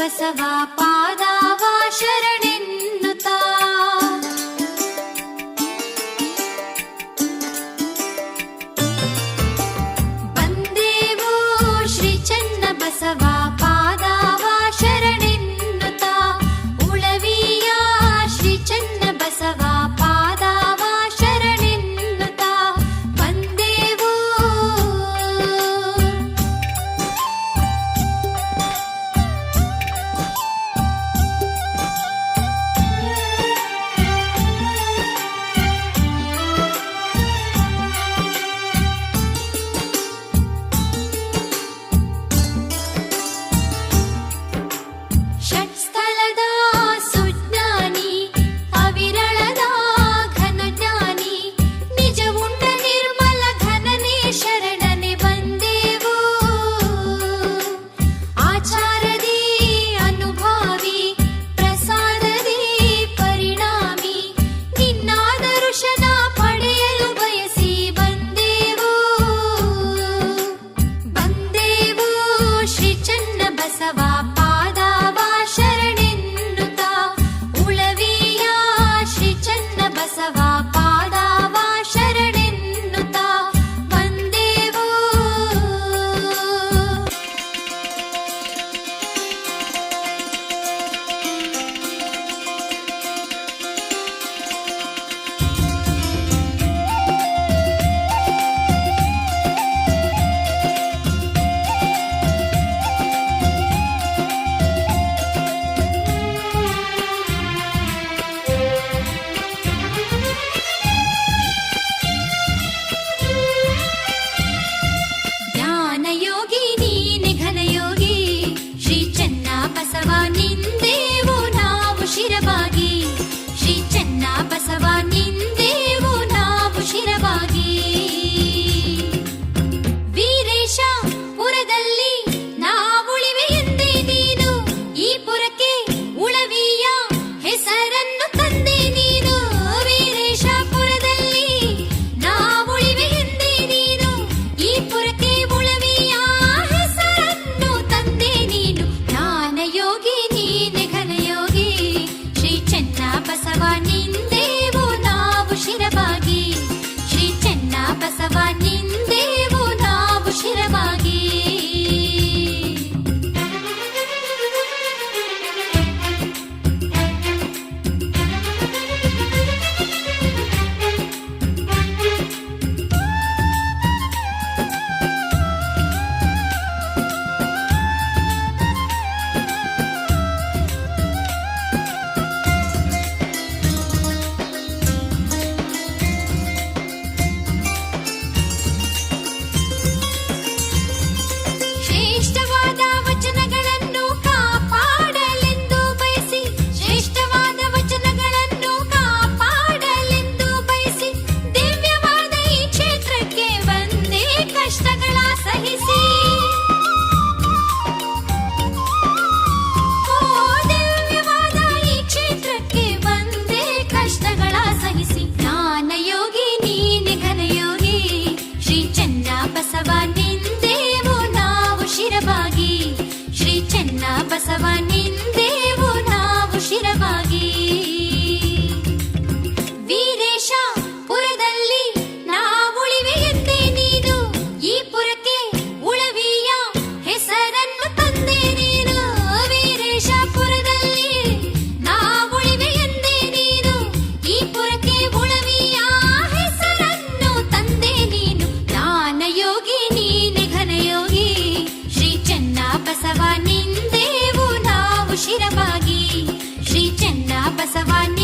ಬಸವ ಪಾದಾವ ಶರಣೆನ್ನುತ್ತ. ಬಂದೇವೋ ಶ್ರೀ ಚನ್ನ ಶಿರವಾಗಿ ಶ್ರೀ ಚೆನ್ನ ಬಸವಾನಿ